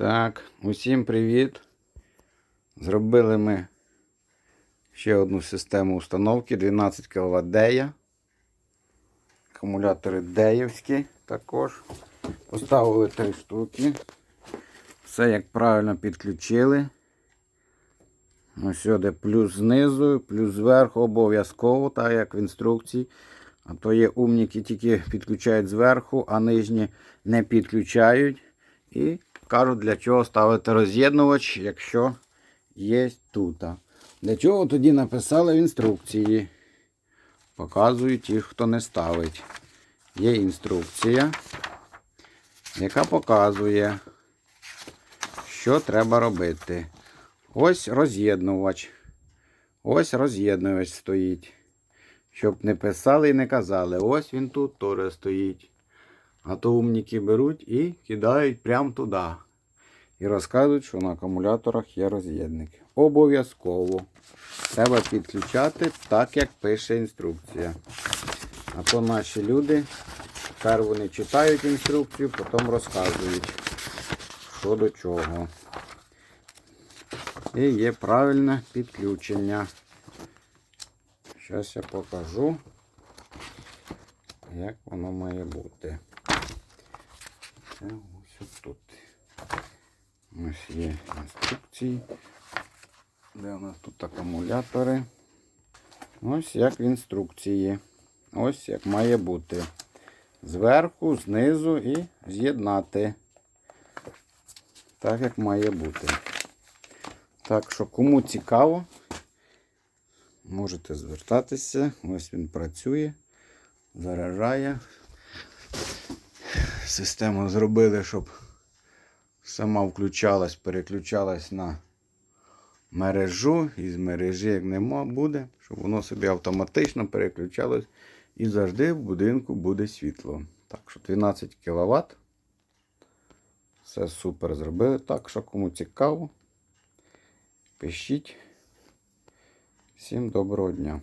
Так, усім привіт. Зробили ми ще одну систему установки 12 кВт Дея. Акумулятори Деївські також. Поставили три штуки. Все як правильно підключили. Ось сюди плюс знизу, плюс зверху обов'язково, так як в інструкції. А то є умніки тільки підключають зверху, а нижні не підключають. І кажуть, для чого ставити роз'єднувач, якщо є тут. Для чого тоді написали в інструкції. Показую ті, хто не ставить. Є інструкція, яка показує, що треба робити. Ось роз'єднувач. Ось роз'єднувач стоїть. Щоб не писали і не казали. Ось він тут теж стоїть. А то умніки беруть і кидають прямо туди. І розказують, що на акумуляторах є роз'єдник. Обов'язково. Треба підключати так, як пише інструкція. А то наші люди тепер вони читають інструкцію, потім розказують, що до чого. І є правильне підключення. Зараз я покажу, як воно має бути. Це ось тут. Ось є інструкції. Де у нас тут акумулятори? Ось як в інструкції. Ось як має бути. Зверху, знизу і з'єднати. Так як має бути. Так що, кому цікаво, можете звертатися. Ось він працює, заряджає. Систему зробили, щоб сама включалась, переключалась на мережу. І з мережі, як нема, буде, щоб воно собі автоматично переключалось. І завжди в будинку буде світло. Так що 12 кВт. Все супер зробили. Так що кому цікаво, пишіть. Всім доброго дня.